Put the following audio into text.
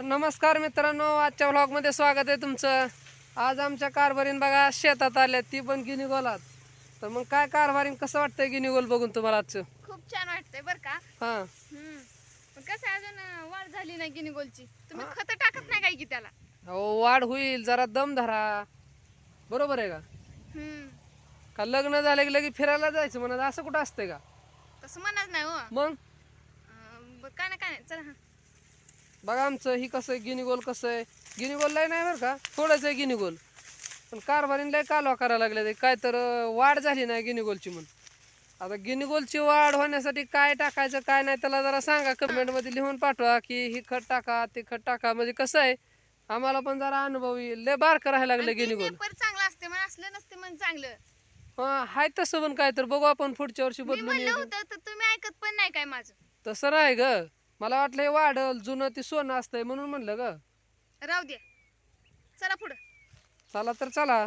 तर नमस्कार मित्रांनो आजच्या व्लॉगमध्ये स्वागत आहे तुमचं. आज आमच्या कारभारीन बघा शेतात आल्या ती पण गिनीगोलात तर मग काय कारभारीन कसं वाटतंय गिनीगोल बघून तुम्हाला आजचं? खूप छान वाटतंय बर का? हां. हम्म. पण कसं आहे, अजून वाढ झाली नाही गिनी गोलची. तुम्ही खत टाकत नाही काय की त्याला? अहो वाढ होईल जरा दम धरा. बरोबर आहे का? हम्म. का लग्न झालं की लगे फिरायला जायचं म्हणा असं कुठं असतंय का? तसं म्हणत नाही हो. मग? अं, काय ना काय नाही चला हा. बघा आमचं ही कसं आहे गिनीगोल कसं आहे. गिनीगोल लय नाही बरं का थोडंच आहे गिनीगोल. पण कारभारीन लय कालवा करायला लागले ते काय तर वाढ झाली नाही गिनीगोलची म्हणून. आता गिनीगोलची वाढ होण्यासाठी काय टाकायचं काय नाही त्याला जरा सांगा. कमेंटमध्ये लिहून पाठवा की ही खत टाका ते खत टाका. म्हणजे कसं आहे आम्हाला पण जरा अनुभव येईल. लय बारकं राहायला लागलं गिनीगोल. चांगलं असते मग असलं नसते मग चांगलं. हा हाय तसं पण काय तर. बघू आपण पुढच्या वर्षी मी बदलून म्हणलं येऊ. होतं तर तुम्ही ऐकत पण नाही काय माझं. तसं नाही ग. मला वाटलं हे वाढल जुनं ते सोनं असतंय म्हणून म्हणलं ग. राहू द्या चला पुढं. चला तर चला.